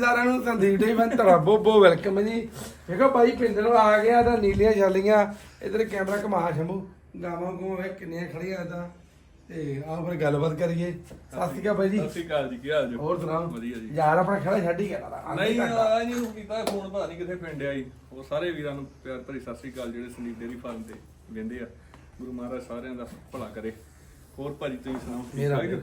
ਸਾਰਿਆਂ ਨੂੰ ਸੰਦੀਪ ਡੇ ਮੈਂ ਤੁਹਾਡਾ ਬਹੁਤ ਬਹੁਤ ਵੈਲਕਮ ਜੀ। ਵੇਖੋ ਭਾਈ ਪਿੰਡੋਂ ਆ ਗਿਆ ਤਾਂ ਨੀਲੀਆਂ ਛਾਲੀਆਂ ਇਧਰ ਕੈਮਰਾ ਘਮਾ ਸ਼ੰਭੂ। ਗਾਵਾਂ ਗੂਆਂ ਵੇ ਕਿੰਨੀਆਂ ਖੜੀਆਂ ਇਦਾਂ। ਤੇ ਆਓ ਫਿਰ ਗੱਲਬਾਤ ਕਰੀਏ। ਸਤਿ ਸ਼੍ਰੀ ਅਕਾਲ ਭਾਈ ਜੀ। ਸਤਿ ਸ਼੍ਰੀ ਅਕਾਲ ਜੀ ਕੀ ਹਾਲ ਜੀ? ਹੋਰ ਸੁਣਾਓ? ਵਧੀਆ ਜੀ। ਯਾਰ ਆਪਣਾ ਖੜਾ ਛੱਡ ਹੀ ਗਿਆ ਨਾ ਨਹੀਂ ਆ ਜੀ ਉਹ ਕੀਤਾ ਫੋਨ ਪਤਾ ਨਹੀਂ ਕਿੱਥੇ ਪਿੰਡ ਆਈ ਉਹ ਸਾਰੇ ਵੀਰਾਂ ਨੂੰ ਪਿਆਰ ਭਰੀ ਸਤਿ ਸ਼੍ਰੀ ਅਕਾਲ ਜਿਹੜੇ ਸੰਦੀਪ ਡੇਰੀ ਫਾਰਮ ਤੇ ਵੰਦੇ ਆ। ਗੁਰੂ ਮਹਾਰਾਜ ਸਾਰਿਆਂ ਦਾ ਭਲਾ ਕਰੇ। ਹੋਰ ਭਾਜੀ ਤੁਸੀਂ ਸੁਣਾਓ? ਮੇਰਾ ਜੀ?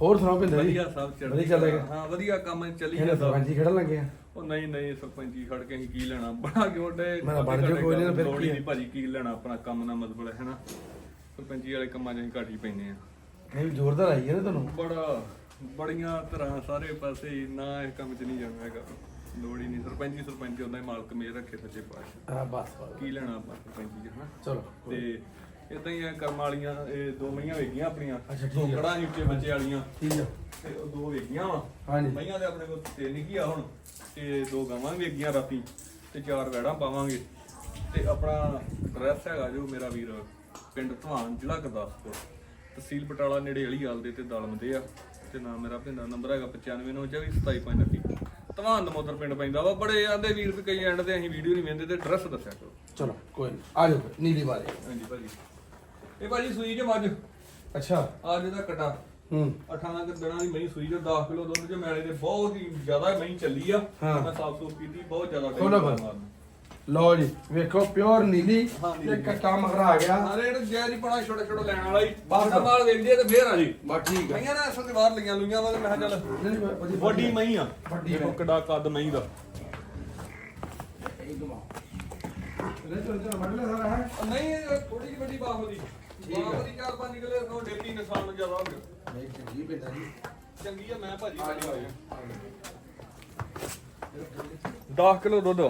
ਹੋਰ ਸੁਣਾਓ ਪਿੰਦਰ ਜੀ? ਵਧੀਆ ਸਭ ਚੱਲ ਵਧੀਆ ਹਾਂ ਵਧੀਆ ਕੰਮ ਚੱਲੀ ਇਹਨੇ ਜਾਂਦਾ। ਸਰਪੰਚੀ ਖੜਨ ਲੱਗੇ ਆ? ਉਹ ਨਹੀਂ ਨਹੀਂ ਸਰਪੰਚੀ ਖੜ ਕੇ ਅਸੀਂ ਕੀ ਲੈਣਾ? ਬਣਾ ਕੇ ਉਹਦੇ ਮੈਂ ਕਿਹਾ ਬਣ ਜਾਓ, ਕੋਈ ਨੀ ਤਾਂ ਫਿਰ ਲੋੜ ਹੀ ਕੀ ਆ। ਨਹੀਂ ਭਾਜੀ ਕੀ ਲੈਣਾ ਆਪਣਾ ਕੰਮ ਨਾਲ ਮਤਲਬ ਹੈ ਨਾ? ਸਰਪੰਚੀ ਵਾਲੇ ਕੰਮਾਂ 'ਚ ਅਸੀਂ ਘੱਟ ਹੀ ਪੈਂਦੇ ਆ ਵੀ ਜ਼ੋਰਦਾਰ ਆਈ ਹੈ ਨਾ ਤੁਹਾਨੂੰ। ਬੜਾ ਬੜੀਆਂ ਤਰ੍ਹਾਂ ਸਾਰੇ ਪਾਸੇ ਹੀ, ਨਾ ਇਹ ਕੰਮ 'ਚ ਨਹੀਂ ਜਾਣਾ ਹੈਗਾ। ਲੋੜ ਹੀ ਨਹੀਂ। ਸਰਪੰਚੀ ਸਰਪੰਚ ਹੁੰਦਾ ਹੀ ਮਾਲਕ ਮੇਰ ਰੱਖੇ ਸੱਚੇ ਪਾਤਸ਼ਾਹ। ਬਸ ਬਸ। ਕੀ ਲੈਣਾ ਆਪਾਂ ਸਰਪੰਚੀ 'ਚ ਹਨਾ ਚਲੋ ਤੇ ਇਦਾਂ ਹੀ ਆ ਕਰਮ ਵਾਲੀਆਂ ਇਹ ਦੋ ਮਈਆਂ ਵੇਗੀਆਂ ਆਪਣੀਆਂ। ਅੱਛਾ, ਠੀਕ ਦੋ ਆ। ਕੜਾਂ ਉੱਚੇ ਬੱਚੇ ਵਾਲੀਆਂ। ਠੀਕ ਆ। ਤੇ ਉਹ ਦੋ ਵੇਗੀਆਂ ਵਾ। ਹਾਂਜੀ। ਮਈਆਂ ਦੇ ਆਪਣੇ ਕੋਲ ਤਿੰਨ ਹੀ ਆ ਹੁਣ। ਤੇ ਦੋ ਗਾਵਾਂ ਵੀ ਵੇਗੀਆਂ ਰਾਤੀ। ਤੇ ਚਾਰ ਵੈੜਾਂ ਪਾਵਾਂਗੇ। ਤੇ ਆਪਣਾ ਐਡਰੈਸ ਹੈਗਾ ਜੋ ਮੇਰਾ ਵੀਰ ਪਿੰਡ ਧਵਾਨ ਜ਼ਿਲ੍ਹਾ ਗੁਰਦਾਸਪੁਰ। ਤਹਿਸੀਲ ਬਟਾਲਾ ਨੇੜੇ ਅਲੀ ਹਾਲ ਦੇ ਤੇ ਦਲਮਦੇ ਆ। ਤੇ ਨਾਮ ਮੇਰਾ ਪਿੰਡ ਦਾ ਨੰਬਰ ਹੈਗਾ 9594277529 ਧਵਾਨ ਦਮੋਦਰ ਪਿੰਡ ਪੈਂਦਾ ਵਾ। ਬੜੇ ਆਂਦੇ ਵੀਰ ਵੀ ਕਈ ਐਂਡ ਤੇ ਅਸੀਂ ਵੀਡੀਓ ਨਹੀਂ ਵੇਂਦੇ ਤੇ ਐਡਰੈਸ ਦੱਸਿਆ ਕਰੋ। ਚਲੋ ਕੋਈ ਨਹੀਂ ਆ ਜਾਓ ਫਿਰ, ਨੀਲੀ ਵਾਲੇ। ਹਾਂਜੀ ਭਾਜੀ। ਇਹ ਭਾਜੀ ਸੂਈ ਚ ਮੱਝ। ਅੱਛਾ। ਅੱਜ ਦਾ ਕਟਾ। ਹੂੰ। 18 ਕਿ ਦਿਨਾਂ ਦੀ ਮਹੀਂ ਸੂਈ ਜੋ 10 ਕਿਲੋ ਦੁੱਧ ਚ ਮੈਲੇ ਦੇ ਬਹੁਤ ਹੀ ਜ਼ਿਆਦਾ ਮਹੀਂ ਚੱਲੀ ਆ। ਹਾਂ। ਮੈਂ ਸਾਫ਼ ਸੂਫ ਕੀਤੀ ਬਹੁਤ ਜ਼ਿਆਦਾ time ਖੋਲੋ ਫਿਰ। ਮਾਰਨਾ। ਲਓ ਜੀ ਵੇਖੋ ਪਿਓਰ ਨੀਲੀ ਹਾਂ, ਤੇ। ਕੱਟਾ ਮਗਰਾ ਆ ਗਿਆ। ਹਾਂ ਰੇਟ ਜੈ ਜੀ ਪਣਾ ਛੋਟਾ ਛੋਟਾ ਲੈਣ ਵਾਲਾ ਹੀ। ਬਸ। ਬਾਹਰ ਮਾਲ ਵੇਚਦੇ ਤੇ ਫੇਰ ਆ ਜੀ। ਬਸ ਠੀਕ ਹੈ ਮਈਆਂ ਨਾ ਅਸਲ ਤੇ ਬਾਹਰ ਲਈਆਂ ਲੂਈਆਂ ਵਾ ਤੇ ਮੈਂ ਕਿਹਾ ਚੱਲ ਨਹੀਂ ਨਹੀਂ ਵੱਡੀ ਵੱਡੀ ਮਹੀਂ ਆ। ਵੱਡੀ ਦੇਖੋ ਮਹੀਂ। ਕਿੱਡਾ ਕੱਦ ਮਹੀਂ ਦਾ। ਲੈ ਚਲ ਚਲ ਮੜ ਲੈ ਸਾਰਾ ਹੈ। ਉਹ ਨਹੀਂ ਇਹ ਥੋੜੀ ਜਿਹੀ ਵੱਡੀ ਬਾਹੋ ਦੀ। ਠੀਕ ਆ। ਬਾਹੋ ਦੀ ਚਾਰ ਪੰਜ ਕਿਲੇ ਤੋਂ ਡੇਲੀ ਨੁਕਸਾਨ ਨੂੰ ਜ਼ਿਆਦਾ ਹੋ ਗਿਆ। ਨਹੀਂ ਚੰਗੀ ਬੇਟਾ ਜੀ। ਚੰਗੀ ਆ ਮੈਂ ਭਾਜੀ ਵਾਲੀ ਹੋਈ 10 ਕਿਲੋ ਦੁੱਧ।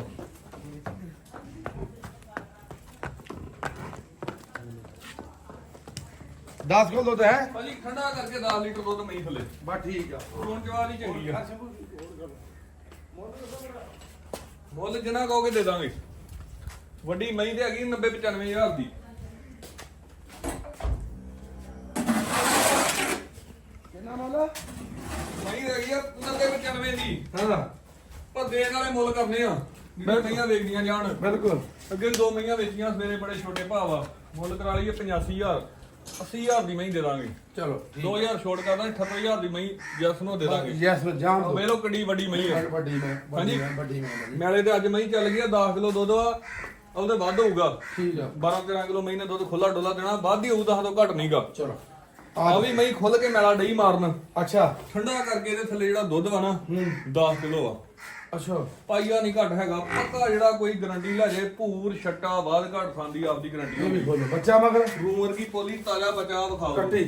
10 ਕਿਲੋ ਦੁੱਧ ਹੈ? ਭਾਜੀ ਠੰਡਾ ਕਰਕੇ 10 ਲੀਟਰ ਦੁੱਧ ਮਹੀਂ ਥੱਲੇ। ਬਸ ਠੀਕ ਆ। ਹੁਣ ਜਵਾਲ ਹੀ ਚੰਗੀ ਆ। ਮੁੱਲ ਜਿੰਨਾ ਕਹੋਗੇ ਦੇ ਦਾਂਗੇ। ਵੱਡੀ ਮਹੀਂ ਤੇ ਹੈਗੀ 90 95000 ਦੀ। ਕਿੰਨਾ ਮਾਲਾ ਮਹੀਂ ਹੈਗੀ ਆ 90 95 ਦੀ। ਹਾਂ। ਪਰ ਦੇਣ ਵਾਲੇ ਮੁੱਲ ਕਰਨੇ ਆ। ਜਿਹੜੇ ਮਹੀਆਂ ਵੇਚਦੀਆਂ ਜਾਣ। ਬਿਲਕੁਲ। ਅੱਗੇ ਦੋ ਮਹੀਆਂ ਵੇਚੀਆਂ ਸਵੇਰੇ ਬੜੇ ਛੋਟੇ ਭਾਅ ਆ। ਮੁੱਲ ਕਰਾ ਲਈਏ 85000 80000 ਦੀ ਮਹੀਂ ਦੇ ਦਾਂਗੇ। ਚਲੋ ਠੀਕ 2000 ਛੋਟ ਕਰ ਦਾਂਗੇ 78000 ਦੀ ਮਹੀਂ ਜਸ ਨੂੰ ਦੇ ਦਾਂਗੇ। ਯੈਸ ਨੂੰ ਜਾਮ ਦੋ ਵੇਲੋ ਕਿੱਡੀ ਵੱਡੀ ਮਹੀਂ ਆ। ਵੱਡੀ ਮੈਂ ਵੱਡੀ ਮੈਂ ਵੱਡੀ ਮੈਂ ਜੀ। ਮੈਲੇ ਤੇ ਅੱਜ ਮਹੀਂ ਚੱਲ ਗਈ ਆ 10 ਕਿਲੋ ਦੁੱਧ ਆ ਉਹਦੇ ਵੱਧ ਹੋਊਗਾ। ਠੀਕ ਆ। 12 13 ਕਿਲੋ ਮਹੀਨੇ ਦੁੱਧ ਖੁੱਲਾ ਡੋਲਾ ਦੇਣਾ। ਵੱਧ ਹੀ ਹੋਊ ਦਸ ਤੋਂ ਘੱਟ ਨਹੀਂਗਾ ਚਲੋ। ਆ ਵੀ ਮਹੀਂ ਖੁੱਲ ਕੇ ਮੈਲਾ ਡਈ ਮਾਰਨ। ਅੱਛਾ। ਠੰਡਾ ਕਰਕੇ ਇਹਦੇ ਥੱਲੇ ਜਿਹੜਾ ਦੁੱਧ ਵਾ ਨਾ ਹੂੰ। 10 ਕਿਲੋ ਆ। ਅੱਛਾ। ਪਾਈਆ ਨਹੀਂ ਘੱਟ ਹੈਗਾ ਪੱਕਾ ਜਿਹੜਾ ਕੋਈ ਗਰੰਟੀ ਲੈ ਜੇ ਭੂਰ ਛੱਟਾ ਬਾਦ ਘੱਟ ਖਾਂਦੀ ਆਪਦੀ ਗਰੰਟੀ ਇਹ ਵੀ ਬੱਚਾ ਮਗਰ। ਰੂਮਰ ਕੀ ਪੋਲੀ ਤਾਜ਼ਾ ਬਚਾ ਵਿਖਾਓ। ਕੱਟੀ।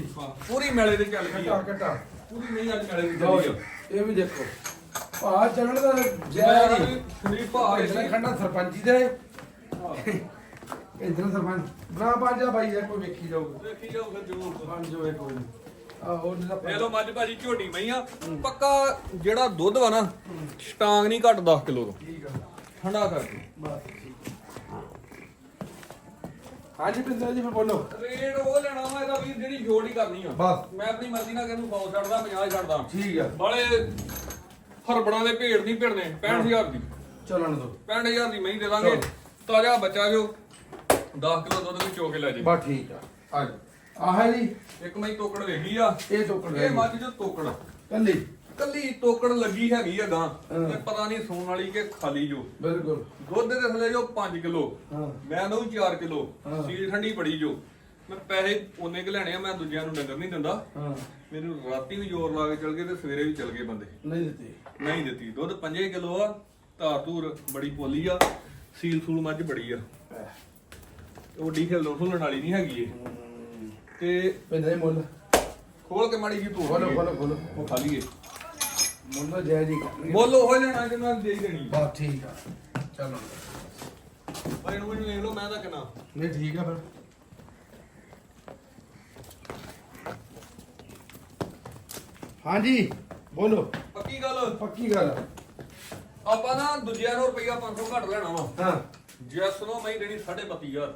ਪੂਰੀ ਮੈਲੇ ਤੇ ਚੱਲ ਗਈ ਕੱਟਾ ਕੱਟਾ। ਪੂਰੀ ਨਹੀਂ ਅੱਜ ਮੈਲੇ ਦੀ ਚੱਲੀ ਇਹ ਵੀ ਦੇਖੋ। ਭਾ ਚੱਲਣ ਦਾ ਜੈ ਇਤਨਾ ਖੰਡਾ ਸਰਪੰਚੀ ਦੇ। ਇਤਨਾ ਸਰਪੰਚ ਬਣਾ ਬਾਜਾ ਭਾਈ ਇਹ ਕੋਈ ਵੇਖੀ ਜਾਊਗਾ। ਦੇਖੀ ਜਾਓ ਫਿਰ ਜਰੂਰ ਬਣ ਜੋ ਇਹ ਕੋਈ ਹੋਰ ਜਿਹੜਾ ਇਹ ਲੋ ਮੱਝ ਭਾਜੀ ਝੋਟੀ ਮਈਆਂ ਪੱਕਾ ਜਿਹੜਾ ਦੁੱਧ ਵਾ ਨਾ ਸਟਾਂਗ ਨਹੀਂ ਘੱਟ 10 ਕਿਲੋ ਤੋਂ। ਠੀਕ ਆ। ਠੰਡਾ ਕਰਕੇ। ਬਸ ਹਾਂਜੀ ਪਿੰਦਰ ਜੀ ਫਿਰ ਬੋਲੋ। ਰੇਟ ਉਹ ਲੈਣਾ ਵਾ ਇਹਦਾ ਵੀ ਜਿਹੜੀ ਜੋੜ ਹੀ ਕਰਨੀ ਆ। ਬਸ। ਮੈਂ ਆਪਣੀ ਮਰਜ਼ੀ ਨਾਲ ਕਿਹਨੂੰ 100 ਛੱਡਦਾ 50 ਛੱਡਦਾ। ਠੀਕ ਆ। ਬਾਲੇ ਹਰਬੜਾਂ ਦੇ ਭੇਡ ਨਹੀਂ ਭਿੜਨੇ 65000 ਦੀ। ਚੱਲਣ ਦੋ। 65000 ਦੀ ਮਹੀਂ ਦੇ ਦਾਂਗੇ। ਤਾਜ਼ਾ ਬੱਚਾ ਜੋ। 10 ਕਿਲੋ ਦੁੱਧ ਵੀ ਚੋ ਕੇ ਲੈ ਜੇ। ਬਸ ਠੀਕ ਆ। ਆ ਜਾ ਆਹ ਹੈ ਜੀ। ਇੱਕ ਮਹੀਂ ਤੋਕੜ ਵੇਖੀ ਆ। ਇਹ ਟੋਕਣ ਇਹ ਮੱਝ ਜੋ ਤੋਕੜ। ਕੱਲੀ। ਕੱਲੀ ਤੋਕੜ ਲੱਗੀ ਹੈਗੀ ਆ ਗਾਂ। ਤੇ ਪਤਾ ਨਹੀਂ ਸੂਣ ਵਾਲੀ ਕਿ ਖਾਲੀ ਜੋ। ਬਿਲਕੁਲ। ਦੁੱਧ ਦੇ ਥੱਲੇ ਜੋ 5 ਕਿਲੋ। ਹਾਂ। ਮੈਂ ਦਊ 4 ਕਿਲੋ। ਹਾਂ। ਸੀਲ ਠੰਡੀ ਬੜੀ ਜੋ। ਮੈਂ ਪੈਸੇ ਉਹਨੇ ਕਿ ਲੈਣੇ ਆ ਮੈਂ ਦੂਜਿਆਂ ਨੂੰ ਡੰਗਰ ਨਹੀਂ ਦਿੰਦਾ। ਹਾਂ। ਮੈਨੂੰ ਰਾਤੀ ਵੀ ਜ਼ੋਰ ਲਾ ਕੇ ਚਲ ਗਏ ਤੇ ਸਵੇਰੇ ਵੀ ਚਲ ਗਏ ਬੰਦੇ। ਨਹੀਂ ਦਿੱਤੀ। ਨਹੀਂ ਦਿੱਤੀ। ਦੁੱਧ 5 ਕਿਲੋ ਆ ਧਾਰ ਧੂਰ ਬੜੀ ਪੋਲੀ ਆ। ਸੀਲ ਸੂਲ ਮੱਝ ਬੜੀ ਆ। ਉਹ ਡੀ ਖੇਲੋ ਖੁੱਲਣ ਵਾਲੀ ਨਹੀਂ ਹੈਗੀ ਇਹ। ਤੇ ਪਿੰਦਰ ਜੀ ਮੁੱਲ। ਖੋਲ ਕੇ ਮਾੜੀ ਜੀ ਧੋ ਲਈਏ। ਬੋਲੋ ਬੋਲੋ ਉਹ ਖਾ ਲਈਏ। ਮੁੱਲ ਜੈ ਜੀ ਮੁੱਲ ਉਹ ਲੈਣਾ ਜਿੰਨਾ ਦੇ ਦੇਣੀ। ਬਸ ਠੀਕ ਆ। ਚਲੋ। ਪਰ ਇਹਨੂੰ ਵੀ ਵੇਖ ਲਓ ਮੈਂ ਤਾਂ ਕਿੰਨਾ ਨਹੀਂ ਠੀਕ ਆ ਫਿਰ। ਹਾਂਜੀ ਬੋਲੋ। ਪੱਕੀ ਗੱਲ। ਪੱਕੀ ਗੱਲ ਆ। ਆਪਾਂ ਨਾ ਦੂਜਿਆਂ ਨੂੰ ਰੁਪਈਆ 500 ਘੱਟ ਲੈਣਾ ਵਾ। ਹਾਂ। ਜਿਸ ਨੂੰ ਮੈਂ ਦੇਣੀ 32500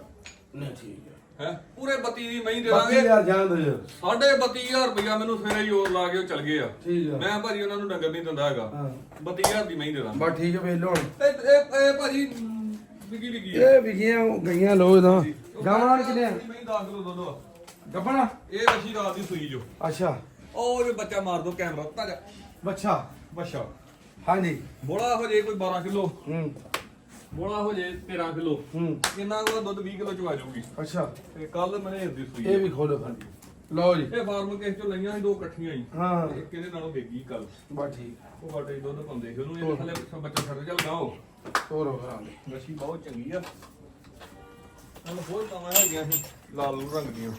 ਨਹੀਂ ਠੀਕ ਆ ਹੈ? ਪੂਰੇ 32 ਦੀ ਮਹੀਂ ਦੇ ਦਾਂਗੇ। 32000 ਜਾਣ ਦੋ। ਜੀ ਸਾਢੇ 32000 ਰੁਪਇਆ ਮੈਨੂੰ ਸਵੇਰੇ ਹੀ ਹੋਰ ਲਾ ਕੇ ਉਹ ਚਲ ਗਏ ਆ। ਠੀਕ ਆ। ਮੈਂ ਭਾਜੀ ਉਹਨਾਂ ਨੂੰ ਡੰਗਰ ਨਹੀਂ ਦਿੰਦਾ ਹੈਗਾ। ਹਾਂ। 32000 ਦੀ ਮਹੀਂ ਦੇ ਦਾਂ ਬਸ ਠੀਕ ਹੈ ਵੇਖ ਲਓ ਹੁਣ। ਇਹ ਇਹ ਇਹ ਭਾਜੀ ਵਿਕੀ ਵਿਕੀ ਇਹ ਵਿਗੀਆਂ ਗਈਆਂ ਲੋ ਨਾ ਗਾਵਾਂ ਕਿੰਨੇ ਆ? ਮਹੀਂ 10 ਕਿਲੋ ਦੁੱਧ। ਵਾ ਗੱਬਣਾ ਇਹ ਵਸ਼ੀ ਰਾਤ ਦੀ ਸੂਈ ਜੋ। ਅੱਛਾ। ਉਹ ਜੇ ਬੱਚਾ ਮਾਰ ਦੋ ਕੈਮਰਾ ਤਾਜਾ। ਬੱਚਾ? ਬੱਚਾ। ਹਾਂਜੀ। ਬੋਲਾ ਹੋ ਜੇ ਕੋਈ 12 ਕਿਲੋ। ਹੂੰ। ਬੋਲਾ ਹੋ ਜੇ 13 ਕਿਲੋ। ਹੂੰ। ਇੰਨਾ ਕੋ ਦੁੱਧ 20 ਕਿਲੋ ਚ ਆ ਜਾਊਗੀ। ਅੱਛਾ। ਤੇ ਕੱਲ ਮਨੇ ਦੀ ਸੂਈ ਇਹ ਵੀ ਖੋਲੋ ਫਿਰ। ਲਓ ਜੀ। ਇਹ ਫਾਰਮ ਕੇਸ ਚੋਂ ਲਈਆਂ ਸੀ ਦੋ ਇਕੱਠੀਆਂ ਹੀ। ਹਾਂ। ਇੱਕ ਇਹਦੇ ਨਾਲੋਂ ਵੇਗੀ ਕੱਲ ਬਸ ਠੀਕ। ਉਹ ਸਾਡੇ ਦੁੱਧ ਪਾਉਂਦੇ ਸੀ ਉਹਨੂੰ ਇਹ ਥੱਲੇ ਬੱਚਾ ਛੱਡ ਚੱਲ ਗਾਓ ਤੋਰੋ ਕਰਾਂਗੇ ਮੱਛੀ ਬਹੁਤ ਚੰਗੀ ਆ। ਨਾਲ ਹੋਰ ਕਾਵਾਂ ਹੈਗੀਆਂ ਸੀ ਲਾਲ ਰੰਗ ਦੀਆਂ।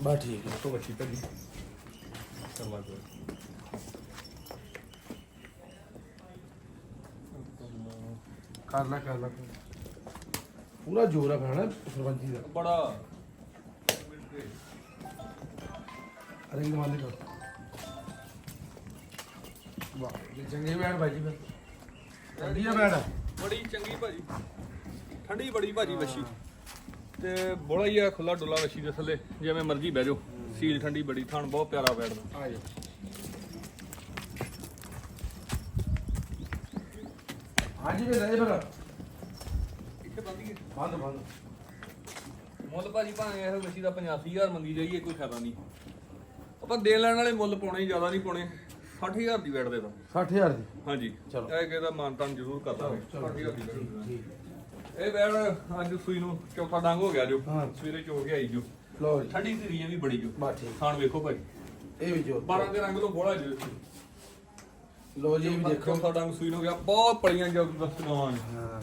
ਬਸ ਠੀਕ ਹੈ ਤੋਂ ਮੱਛੀ ਭੱਜੀ ਚੱਲ ਲੱਗ ਕਰ ਲੈ ਕਰ ਲੈ। ਪੂਰਾ ਜੋਰ ਆ ਖਾਣਾ ਸਰਪੰਚੀ ਦਾ। ਬੜਾ। ਰਿੰਗ ਮਾਰਨੇ ਕਰ। ਵਾਹ ਇਹ ਚੰਗੇ ਬੈਠ ਭਾਜੀ ਫਿਰ। ਚੰਗੀ ਆ ਬੈਠ ਬੜੀ ਚੰਗੀ ਭਾਜੀ। ਠੰਡੀ ਬੜੀ ਭਾਜੀ ਮੱਛੀ ਤੇ ਬੋਲਾ ਹੀ ਆ ਖੁੱਲਾ ਡੁੱਲਾ ਮੱਛੀ ਦੇ ਥੱਲੇ। ਜਿਵੇਂ ਮਰਜ਼ੀ ਬਹਿ ਜਾਓ। ਸੀਲ ਠੰਡੀ ਬੜੀ ਥਣ ਬਹੁਤ ਪਿਆਰਾ ਬੈਠਦਾ। ਆ ਜਾ ਹਾਂਜੀ ਵੇ ਲੈ ਫਿਰ। ਇੱਥੇ ਬੰਦੀ ਬੰਦ ਬੰਦ। ਮੁੱਲ ਭਾਜੀ ਭਾਵੇਂ ਇਹ ਮੱਛੀ ਦਾ 85000 ਮੰਗੀ ਜਾਈਏ ਕੋਈ ਫਾਇਦਾ ਨਹੀਂ। ਆਪਾਂ ਦੇਣ ਲੈਣ ਵਾਲੇ ਮੁੱਲ ਪਾਉਣੇ ਹੀ ਜ਼ਿਆਦਾ ਨਹੀਂ ਪਾਉਣੇ। 60000 ਦੀ ਵੇਟ ਦੇ ਦਾਂ 60000 ਦੀ। ਹਾਂਜੀ। ਚਲੋ। ਇਹ ਕਿਹਦਾ ਮਾਨਤਾਨ ਜ਼ਰੂਰ ਕਰ ਦਾਂਗੇ ਚਲੋ। 60000 ਦੀ ਵੇਟ ਇਹ ਵੇੜ ਅੱਜ ਸੂਈ ਨੂੰ ਚੌਥਾ ਡੰਗ ਹੋ ਗਿਆ ਜੋ। ਸਵੇਰੇ ਚੋ ਕੇ ਆਈ ਜੋ। ਜੀ। ਠੰਡੀ ਧੀਰੀਆਂ ਵੀ ਬੜੀ ਜੋ। ਠੀਕ। ਖਾਣ ਵੇਖੋ ਭਾਈ। ਇਹ ਵੀ ਜੋ। 12 ਦੇ ਰੰਗ ਤੋਂ ਬੋਲਾ ਜੋ। ਲਓ ਜੀ ਦੇਖੋ। ਚੌਥਾ ਡੰਗ ਸੂਈ ਨੂੰ ਹੋ ਗਿਆ ਬਹੁਤ ਪਲੀਆਂ ਜ਼ਬਰਦਸਤ ਗਾਵਾਂ ਨੇ ਹਾਂ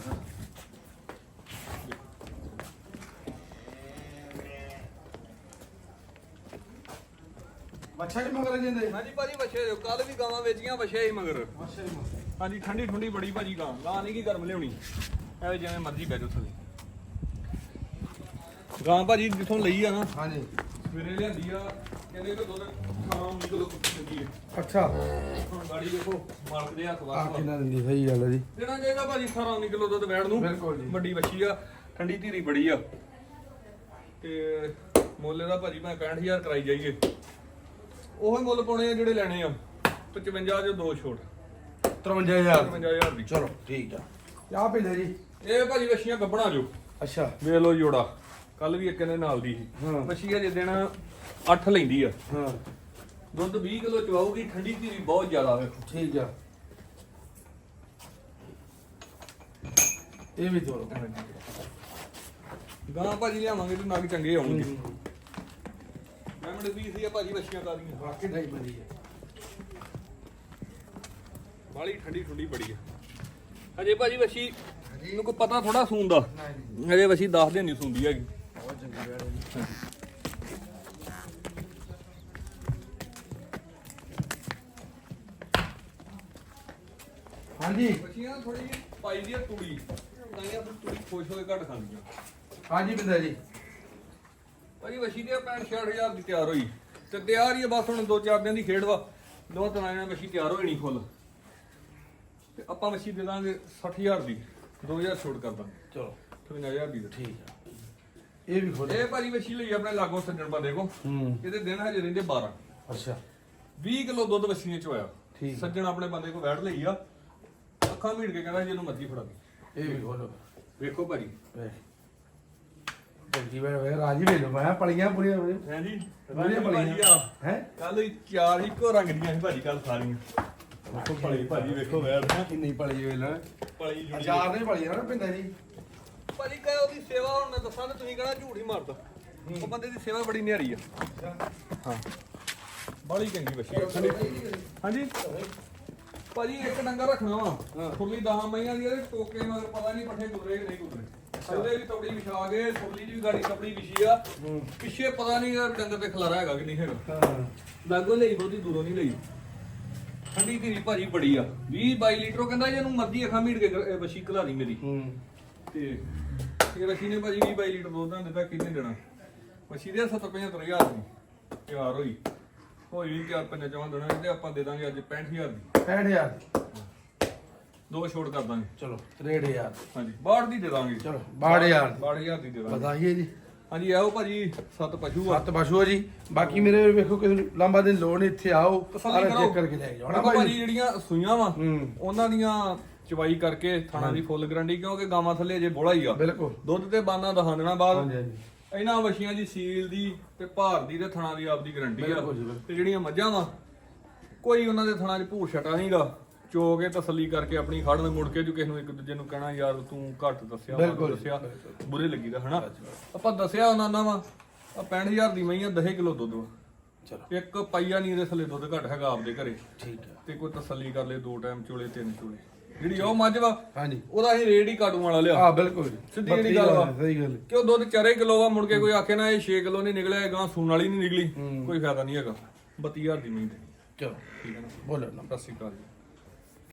ਜੀ ਮਗਰ ਜਾਂਦੇ ਹਾਂਜੀ ਭਾਜੀ ਵਛੇ ਜੋ ਕੱਲ ਵੀ ਗਾਵਾਂ ਵੇਚੀਆਂ ਵਛੇ ਹੀ ਮਗਰ। ਜੀ ਹਾਂਜੀ ਠੰਡੀ ਠੰਡੀ ਬੜੀ ਭਾਜੀ ਗਾਂ ਗਾਂ ਨਹੀਂ ਕੀ ਗਰਮ ਲਿਆਉਣੀ। ਐਵੇਂ ਜਿਵੇਂ ਮਰਜ਼ੀ ਬਹਿ ਜਾਓ ਗਾਂ ਭਾਜੀ ਜਿੱਥੋਂ ਲਈ ਆ ਨਾ ਹਾਂਜੀ। ਸਵੇਰੇ ਲਿਆਂਦੀ ਆ ਕਹਿੰਦੇ ਕਿ ਦੁੱਧ ਖਾਣਾ ਨਿਕਲੋ ਕੁੱਤੀ ਹੈ ਅੱਛਾ। ਹੁਣ ਗਾੜੀ ਦੇਖੋ ਮਾਲਕ ਦੇ ਹੱਥ ਆ ਵਾਸ ਕਿੰਨਾ ਦਿੰਦੀ ਸਹੀ ਗੱਲ ਹੈ ਜੀ। ਦੇਣਾ ਚਾਹੀਦਾ ਭਾਜੀ 18 19 ਕਿਲੋ ਦੁੱਧ ਵੈੜ ਨੂੰ। ਬਿਲਕੁਲ ਜੀ। ਵੱਡੀ ਵੱਛੀ ਆ ਠੰਡੀ ਧੀਰੀ ਬੜੀ ਆ। ਤੇ ਮੁੱਲ ਦਾ ਭਾਜੀ ਮੈਂ 65000 ਕਰਾਈ ਜਾਈਏ। ਉਹੋ ਹੀ ਮੁੱਲ ਪਾਉਣੇ ਆ ਜਿਹੜੇ ਲੈਣੇ ਆ। 55 ਜੋ ਦੋ ਛੋਟ। 53000 55000 ਦੀ। ਚਲੋ ਠੀਕ ਆ। ਪੈਂਦਾ ਜੀ? ਇਹ ਭਾਜੀ ਵੱਛੀਆਂ ਗੱਬਣਾ ਜੋ ਅੱਛਾ। ਵੇਖ ਲਓ ਜੋੜਾ। ਕੱਲ ਵੀ ਇੱਕ ਇਹਦੇ ਨਾਲ ਦੀ ਸੀ। ਹਾਂ। ਵੱਛੀ ਜੇ ਦਿਨ 8 ਲੈਂਦੀ ਆ। ਹਾਂ। ਦੁੱਧ 20 ਕਿਲੋ ਚਵਾਉਗੀ ਠੰਡੀ ਧੀਰੀ ਬਹੁਤ ਜ਼ਿਆਦਾ ਵੇਖੋ। ਠੀਕ ਆ। ਇਹ ਵੀ ਤੋਰੋ ਗਾਂ ਭਾਜੀ ਲਿਆਵਾਂਗੇ ਤੇ ਨਗ ਚੰਗੇ ਆਉਣਗੇ। ਮੈਂ ਮੜੇ ਵੀ ਸੀ ਆ ਭਾਜੀ ਵੱਛੀਆਂ ਕਾਦੀਆਂ ਵਾਕਈ ਢਾਈ ਬੰਦੀ ਹੈ ਬਾਲੀ ਠੰਡੀ ਠੰਡੀ ਬੜੀ ਆ। ਹਜੇ ਭਾਜੀ ਵੱਛੀ ਨੂੰ ਕੋਈ ਪਤਾ ਥੋੜਾ ਸੂਣ ਦਾ। ਹਜੇ ਵੱਛੀ 10 ਦਿਨ ਨਹੀਂ ਸੂੰਦੀ ਹੈਗੀ। ਬਹੁਤ ਚੰਗੀ ਹੈ ਹਾਂਜੀ। ਵੱਛੀਆਂ ਥੋੜੀ ਜਿਹੀ ਪਾਈ ਦੀ ਆ ਤੂੜੀ। ਤਾਂ ਇਹ ਤੂੜੀ ਖੁਸ਼ ਹੋਏ ਘੱਟ ਖਾਂਦੀਆਂ। ਹਾਂਜੀ ਬਿੰਦਾ ਜੀ। ਭਾਜੀ ਵਸ਼ੀ ਦੀ 65 66000 ਦੀ ਤਿਆਰ ਹੋਈ। ਤੇ ਤਿਆਰ ਹੀ ਆ ਬਸ ਹੁਣ ਦੋ ਚਾਰ ਦਿਨ ਦੀ ਖੇਡ ਵਾ। ਦੋ ਤਿੰਨ ਦਿਨਾਂ ਵਸ਼ੀ ਤਿਆਰ ਹੋਈ ਨਹੀਂ ਫੁੱਲ। ਤੇ ਆਪਾਂ ਵਸ਼ੀ ਦੇ ਦਾਂਗੇ 60000 ਦੀ। 2000 ਛੋੜ ਕਰ ਦਾਂਗੇ। ਚਲੋ। 55000 ਦੀ ਦੇ। ਠੀਕ ਆ। ਇਹ ਵੀ ਖੋਲ ਇਹ ਭਾਜੀ ਵਸ਼ੀ ਲਈ ਆਪਣੇ ਲਾਗੋਂ ਸੱਜਣ ਬੰਦੇ ਕੋ ਹੂੰ। ਇਹਦੇ ਦਿਨ ਹਜੇ ਰਹਿੰਦੇ 12 ਅੱਛਾ। 20 ਕਿਲੋ ਦੁੱਧ ਵਸ਼ੀ ਨੇ ਚੋਇਆ ਠੀਕ। ਸੱਜਣ ਆਪਣੇ ਬੰਦੇ ਕੋ ਬੈਠ ਲਈ ਆ। ਅੱਖਾਂ ਮੀਟ ਕੇ ਕਹਿੰਦਾ ਜਿਹਨੂੰ ਮੱਜੀ ਫੜਾ। ਦੇ ਇਹ ਵੀ ਖੋਲੋ ਵੇਖੋ ਭਾਜੀ। ਵੇ। ਚੰਗੀ ਬੈਠ ਵੇ ਰਾਜੀ ਵੇ ਲੋ ਮੈਂ ਪਲੀਆਂ ਪੂਰੀਆਂ ਹੈ ਜੀ? ਵਧੀਆ ਪਲੀਆਂ। ਹੈ? ਕੱਲ ਚਾਰ ਇੱਕੋ ਰੰਗ ਦੀਆਂ ਸੀ ਭਾਜੀ ਕੱਲ ਸਾਰੀਆਂ। ਵੇਖੋ ਭਲੀ ਭਾਜੀ ਵੇਖੋ ਵੈਰ ਕਿੰਨੀ ਪਲੀ ਵੇ ਲੈ ਪਲੀ ਜੁੜੀ। ਅਚਾਰ ਨੇ ਪਲੀਆਂ ਨਾ ਪਿੰਦਾ ਜੀ ਭਾਜੀ ਕਹੇ ਉਹਦੀ ਸੇਵਾ ਹੁਣ ਮੈਂ ਦੱਸਾਂ ਤੇ ਤੁਸੀਂ ਕਹਣਾ ਝੂਠ ਹੀ ਮਾਰਦਾ। ਉਹ ਬੰਦੇ ਦੀ ਸੇਵਾ ਬੜੀ ਨਿਆਰੀ ਆ। ਹਾਂ। ਬੜੀ ਚੰਗੀ ਬੱਚੀ ਆ। ਹਾਂਜੀ। ਭਾਜੀ ਇੱਕ ਡੰਗਾ ਰੱਖਣਾ ਵਾ। ਫੁੱਲੀ 10 ਮਈਆਂ ਦੀ ਇਹਦੇ ਟੋਕੇ ਮਗਰ ਪਤਾ ਨਹੀਂ ਪੱਠੇ ਕਿ ਨਹੀਂ ਕੁਦਰੇ ਥੱਲੇ ਵੀ ਤੌੜੀ ਵਿਛਾ ਕੇ ਫੁੱਲੀ ਦੀ ਵੀ ਗਾੜੀ ਕਪੜੀ ਵਿਛੀ ਆ। ਪਿੱਛੇ ਪਤਾ ਨਹੀਂ ਯਾਰ ਡੰਗਰ ਤੇ ਖਲਾਰਾ ਹੈਗਾ ਕਿ ਨਹੀਂ ਹੈਗਾ। ਲਾਗੋ ਲਈ ਬਹੁਤੀ ਦੂਰੋਂ ਨਹੀਂ ਲਈ। ਠੰਡੀ ਧੀਰੀ ਭਾਜੀ ਬੜੀ ਆ। 20 22 ਲੀਟਰ ਕਹਿੰਦਾ ਜਿਹਨੂੰ ਮਰਜ਼ੀ ਅੱਖਾਂ ਮੀਟ ਕੇ ਵਸ਼ੀ ਘਲਾਰੀ ਮੇਰੀ। ਤੇ ਇਹ ਵਸ਼ੀ ਨੇ ਭਾਜੀ 20 22 ਲੀਟਰ ਦੁੱਧ ਦਿੱਤਾ ਕਿੰਨੇ ਦੇਣਾ? ਵਸ਼ੀ ਦੇ 70 75000 ਦੀ ਤਿਆਰ ਹੋਈ। ਹੋਈ ਵੀ ਚਾਰ ਪੰਜ ਚਵਾਂ ਦੇਣਾ ਤੇ ਆਪਾਂ ਦੇ ਦਾਂਗੇ ਅੱਜ 65000 ਦੀ। 65000 ਦੋ। ਛੋੜ ਕਰ ਦਾਂਗੇ। ਚਲੋ 63000 ਹਾਂਜੀ 62 ਦੀ ਦੇ ਦਾਂਗੇ। ਚਲੋ 62000 62000 ਦੀ ਦੇ ਦਾਂਗੇ। ਬਤਾਈਏ ਜੀ। ਹਾਂਜੀ ਆਓ ਭਾਜੀ ਸੱਤ ਪਸ਼ੂ ਆ। ਸੱਤ ਪਸ਼ੂ ਆ ਜੀ। ਬਾਕੀ ਮੇਰੇ ਵੇਖੋ ਕਿਸੇ ਨੂੰ ਲੰਬਾ ਦਿਨ ਲੋੜ ਨਹੀਂ ਇੱਥੇ ਆਓ ਸਾਰਾ ਚੈੱਕ ਕਰਕੇ ਲੈ ਜਾਓ। ਭਾਜੀ ਜਿਹੜੀਆਂ ਸੂਈਆਂ ਵਾ ਉਹਨਾਂ ਦੀਆਂ ਚਵਾਈ ਕਰਕੇ ਥਾਣਾ ਦੀ ਫੁੱਲ ਗਰੰਟੀ ਕਿਉਂਕਿ ਗਾਵਾਂ ਥੱਲੇ ਅਜੇ ਬੋਲਾ ਹੀ ਆ। ਬਿਲਕੁਲ। ਦੁੱਧ ਤੇ ਬਾਨਾ ਦਹਾਂ ਦੇਣਾ ਬਾਅਦ। ਹਾਂਜੀ ਹਾਂਜੀ। ਇਹਨਾਂ ਵਸ਼ੀਆਂ ਦੀ ਸੀਲ ਦੀ ਤੇ ਭਾਰ ਦੀ ਤੇ ਥਣਾ ਦੀ ਆਪਦੀ ਗਰੰਟੀ ਆ। ਬਿਲਕੁਲ ਜੀ, ਬਿਲਕੁਲ। ਤੇ ਜਿਹੜੀਆਂ ਮੱਝਾਂ ਵਾ ਕੋਈ ਉਹਨਾਂ ਦੇ ਥਣਾ 'ਚ ਭੂਰ ਛਟਾ ਨਹੀਂਗਾ। ਚੋ ਕੇ ਤਸੱਲੀ ਕਰਕੇ ਆਪਣੀ ਖੜ ਦੇ ਮੁੜ ਕੇ ਜੋ ਕਿਸੇ ਨੂੰ ਇੱਕ ਦੂਜੇ ਨੂੰ ਕਹਿਣਾ ਯਾਰ ਤੂੰ ਘੱਟ ਦੱਸਿਆ ਵੱਧ ਬਿਲਕੁਲ, ਦੱਸਿਆ ਬੁਰੇ ਲੱਗੀਦਾ ਹਨਾ? ਆਪਾਂ ਦੱਸਿਆ ਉਹਨਾਂ ਨਾਲ ਵਾ ਆ 65000 ਦੀ ਮਈਆਂ 10 ਕਿਲੋ ਦੁੱਧ ਵਾ। ਚਲੋ। ਇੱਕ ਪਾਈਆ ਨਹੀਂ ਇਹਦੇ ਥੱਲੇ ਦੁੱਧ ਘੱਟ ਹੈਗਾ ਆਪਦੇ ਘਰੇ। ਠੀਕ ਹੈ। ਤੇ ਕੋਈ ਤਸੱਲੀ ਕਰ ਲੈ ਦੋ ਟਾਈਮ ਚੋਲੇ ਤਿੰਨ ਚੋਲੇ। ਜਿਹੜੀ ਉਹ ਮੱਝ ਵਾ ਹਾਂਜੀ। ਉਹਦਾ ਅਸੀਂ ਰੇਟ ਹੀ ਕਾਟੂ ਵਾਲਾ ਲਿਆ। ਆ ਬਿਲਕੁਲ। ਜੀ। ਸਿੱਧੀ ਜਿਹੜੀ ਗੱਲ ਵਾ। ਸਹੀ ਗੱਲ। ਕਿ ਉਹ ਦੁੱਧ 4 ਕਿਲੋ ਵਾ ਮੁੜ ਕੇ ਕੋਈ ਆਖੇ ਨਾ ਇਹ 6 ਕਿਲੋ ਨਹੀਂ ਨਿਕਲਿਆ ਗਾਂ ਸੂਣ ਵਾਲੀ ਨਹੀਂ ਨਿਕਲੀ। ਕੋਈ ਫਾਇਦਾ ਨਹੀਂ ਹੈਗਾ। 32000 ਦੀ ਮਹੀਨੇ ਚਲੋ ਠੀਕ ਹੈ ਨਾ। ਬੋਲੋ ਨਾ। ਸਤਿ ਸ਼੍ਰੀ ਅਕਾਲ ਜੀ।